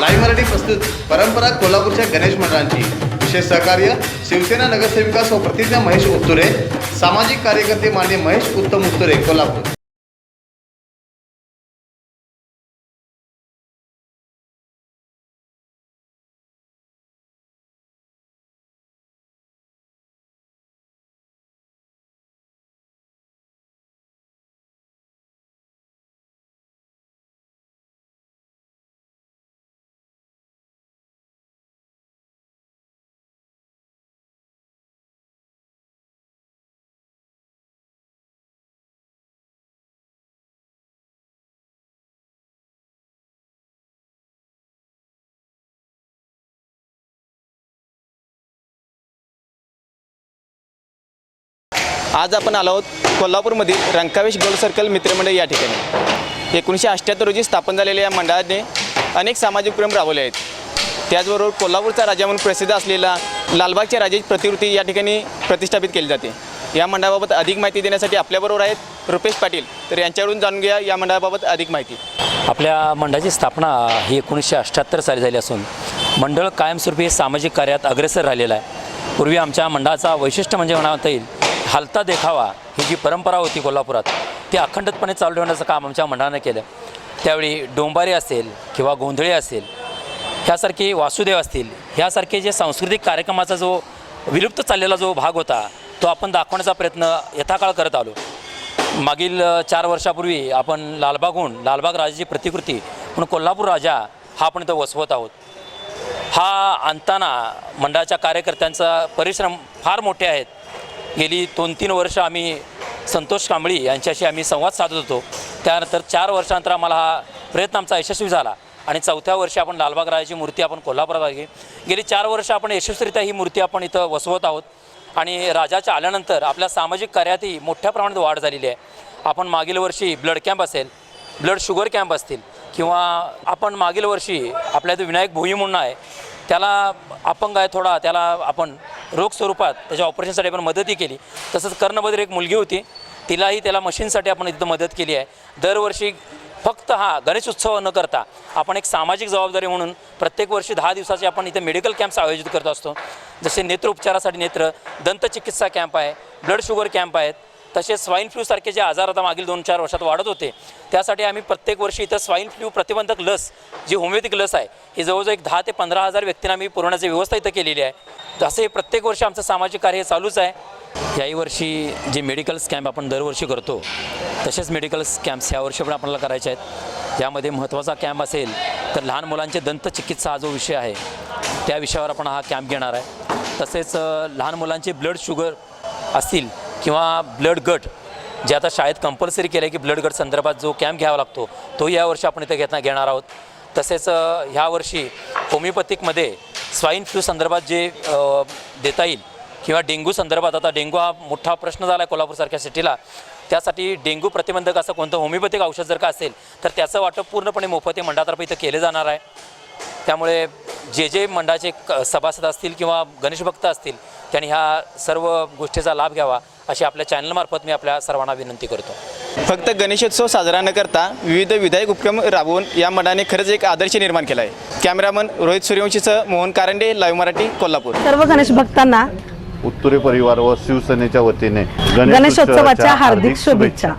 Live Marathi प्रस्तुत परंपरा कोल्हापूरच्या गणेश मंडळांची. विशेष सहकार्य शिवसेना नगरसेविका सौ प्रतिज्ञा महेश उत्तुरे सामाजिक कार्यकर्ते मान्य महेश उत्तम उत्तुरे कोल्हापूर. आज आपण आलो आहोत कोल्हापूरमधील रंकावेश गोल्ड सर्कल मित्रमंडळ या ठिकाणी. एकोणीसशे अठ्ठ्याहत्तर रोजी स्थापन झालेल्या या मंडळाने अनेक सामाजिक उपक्रम राबवले आहेत. त्याचबरोबर कोल्हापूरचा राजा म्हणून प्रसिद्ध असलेला लालबागच्या राजाची प्रतिकृती या ठिकाणी प्रतिष्ठापित केली जाते. या मंडळाबाबत अधिक माहिती देण्यासाठी आपल्याबरोबर आहेत रुपेश पाटील. तर यांच्याकडून जाणून घ्या या मंडळाबाबत अधिक माहिती. आपल्या मंडळाची स्थापना ही एकोणीसशे अठ्ठ्याहत्तर साली झाली असून मंडळ कायमस्वरूपी सामाजिक कार्यात अग्रेसर राहिलेलं आहे. पूर्वी आमच्या मंडळाचा वैशिष्ट्य म्हणजे म्हणता येईल हालता देखावा ही जी परंपरा होती कोल्हापुरात ती अखंडितपणे चालू ठेवण्याचं काम आमच्या मंडळानं केलं. त्यावेळी डोंबारी असेल किंवा गोंधळी असेल ह्यासारखे वासुदेव असतील ह्यासारखे जे सांस्कृतिक कार्यक्रमाचा जो विलुप्त चाललेला जो भाग होता तो आपण दाखवण्याचा प्रयत्न यथाकाळ करत आलो. मागील चार वर्षापूर्वी आपण लालबागहून लालबाग राजाची प्रतिकृती म्हणून कोल्हापूर राजा हा आपण इथं वसवत आहोत. हा आणताना मंडळाच्या कार्यकर्त्यांचा परिश्रम फार मोठे आहेत. गेली दोन तीन वर्ष आम्ही संतोष कांबळी यांच्याशी आम्ही संवाद साधत होतो. त्यानंतर चार वर्षानंतर आम्हाला हा प्रयत्न आमचा यशस्वी झाला. आणि चौथ्या वर्षी आपण लालबाग राजाची मूर्ती आपण कोल्हापुरात आली. गेली चार वर्ष आपण यशस्वीरित्या ही मूर्ती आपण इथं वसवत आहोत. आणि राजाच्या आल्यानंतर आपल्या सामाजिक कार्यातही मोठ्या प्रमाणात वाढ झालेली आहे. आपण मागील वर्षी ब्लड कॅम्प असेल ब्लड शुगर कॅम्प असतील किंवा आपण मागील वर्षी आपल्या इथं विनायक भोई म्हणून आहे त्याला अपंग आहे थोडा त्याला आपण रोग स्वरूपात त्याच्या ऑपरेशनसाठी आपण मदतही केली. तसंच कर्णबद्र एक मुलगी होती तिलाही त्याला मशीनसाठी आपण इथं मदत केली आहे. दरवर्षी फक्त हा गणेश उत्सव न करता आपण एक सामाजिक जबाबदारी म्हणून प्रत्येक वर्षी दहा दिवसाचे आपण इथे मेडिकल कॅम्प्स आयोजित करत असतो. जसे नेत्र उपचारासाठी नेत्र दंतचिकित्सा कॅम्प आहे ब्लड शुगर कॅम्प आहेत तसेच स्वाईन फ्लूसारखे जे आजार आता मागील दोन चार वर्षात वाढत होते त्यासाठी आम्ही प्रत्येक वर्षी इथं स्वाईन फ्लू प्रतिबंधक लस जी होमिओपॅथिक लस आहे ही जवळजवळ एक दहा ते पंधरा हजार व्यक्तींना आम्ही पुरवण्याची व्यवस्था इथं केलेली आहे. असे प्रत्येक वर्षी आमचं सामाजिक कार्य हे चालूच आहे. याही वर्षी जे मेडिकल्स कॅम्प आपण दरवर्षी करतो तसेच मेडिकल्स कॅम्प्स यावर्षी पण आपल्याला करायचे आहेत. यामध्ये महत्त्वाचा कॅम्प असेल तर लहान मुलांचे दंतचिकित्सा हा जो विषय आहे त्या विषयावर आपण हा कॅम्प घेणार आहे. तसेच लहान मुलांचे ब्लड शुगर असतील किंवा ब्लड गट जे आता शाळेत कंपल्सरी केलं आहे की ब्लड गट संदर्भात जो कॅम्प घ्यावा लागतो तो यावर्षी आपण इथे घेता घेणार आहोत. तसेच ह्यावर्षी होमिओपॅथिकमध्ये स्वाईन फ्लू संदर्भात जे देता येईल किंवा डेंग्यू संदर्भात आता डेंग्यू हा मोठा प्रश्न झाला आहे कोल्हापूरसारख्या सिटीला. त्यासाठी डेंग्यू प्रतिबंधक असं कोणतं होमिओपॅथिक औषध जर का असेल तर त्याचं वाटप पूर्णपणे मोफत हे मंडळातर्फे इथं केले जाणार आहे. त्यामुळे जे जे मंडळाचे क- सभासद असतील किंवा गणेशभक्त असतील त्यांनी ह्या सर्व गोष्टीचा लाभ घ्यावा. अशी आपल्या चॅनलमार्फत मी आपल्या सर्वांना विनंती करतो. फक्त गणेशोत्सव साजरा न करता विविध विधायक उपक्रम राबवून या मंडळाने खरंच एक आदर्श निर्माण केला आहे कॅमेरामन रोहित सूर्यवंशीसह मोहन कारंडे लाईव्ह मराठी कोल्हापूर. सर्व गणेश भक्तांना उत्तुरे परिवार व शिवसेनेच्या वतीने गणेशोत्सवाच्या हार्दिक शुभेच्छा.